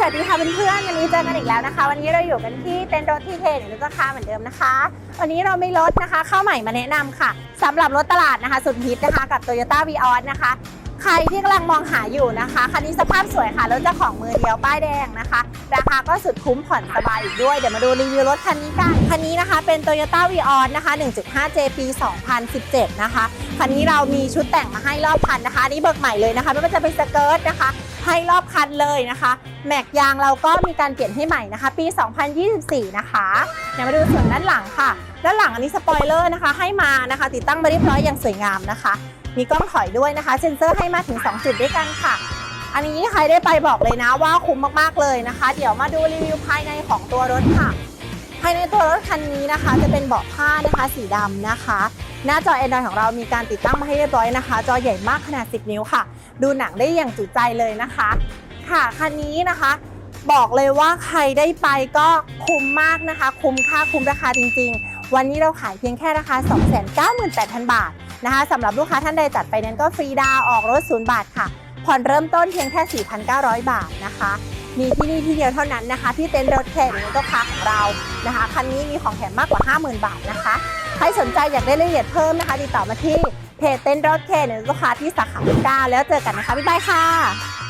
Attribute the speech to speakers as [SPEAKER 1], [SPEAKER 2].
[SPEAKER 1] สวัสดีค่ะเพื่อนๆวันนี้เจอกันอีกแล้วนะคะ วันนี้เราอยู่กันที่เต็นท์รถที่เทนหรือราคาเหมือนเดิมนะคะ วันนี้เราไม่ลดนะคะเข้าใหม่มาแนะนำค่ะสำหรับรถตลาดนะคะสุดฮิตนะคะกับ Toyota v ีออนะคะ ใครที่กำลังมองหาอยู่นะคะคันนี้สภาพสวยค่ะรถเจ้าของมือเดียวป้ายแดงนะคะ ราคาก็สุดคุ้มผ่อนสบายอีกด้วยเดี๋ยวมาดูรีวิวรถคันนี้กันคันนี้นะคะเป็น Toyota v ีออนะคะ 1.5J ปี 2017 นะคะคันนี้เรามีชุดแต่งมาให้รอบคันนะคะนนี้เบิกใหม่เลยนะคะไม่ว่าจะเป็นสเกิร์ตนะคะ ให้รอบคันเลยนะคะ แม็กยางเราก็มีการเปลี่ยนให้ใหม่นะคะ ปี 2024 นะคะเดี๋ยวมาดูส่วนด้านหลังค่ะ ด้านหลังอันนี้สปอยเลอร์นะคะ ให้มานะคะ ติดตั้งมาเรียบร้อยอย่างสวยงามนะคะ มีกล้องถอยด้วยนะคะ เซ็นเซอร์ให้มาถึง 2 จุดด้วยกันค่ะ อันนี้ใครได้ไปบอกเลยนะว่าคุ้มมากๆเลยนะคะ เดี๋ยวมาดูรีวิวภายในของตัวรถค่ะ ภายในตัวรถคันนี้นะคะ จะเป็นเบาะผ้านะคะ สีดำนะคะ หน้าจอ Android ของเรามีการติดตั้งมาให้เรียบร้อยนะคะ จอใหญ่มากขนาด 10 นิ้วค่ะ ดูหนังได้อย่างจุใจเลยนะคะ ค่ะคันนี้นะคะ บอกเลยว่าใครได้ไปก็คุ้มมากนะคะ คุ้มค่าคุ้มราคาจริง ๆ วันนี้เราขายเพียงแค่ราคา 298,000 บาทนะคะสำหรับลูกค้าท่านใดจัดไปนั้นก็ฟรีดาวออกรถศูนย์บาทค่ะ ผ่อนเริ่มต้นเพียงแค่ 4,900 บาทนะคะ มีที่นี่ที่เดียวเท่านั้นนะคะ ที่เต็นท์รถแข่งรถค้าของเรานะคะคันนี้มีของแถมมากกว่า 50,000 บาทนะคะใครสนใจอยากได้รายละเอียดเพิ่มนะคะติดต่อมาที่เพจเต็นท์รถแข่งรถค้าที่สาขาที่9แล้วเจอกันนะคะบ๊ายบายค่ะ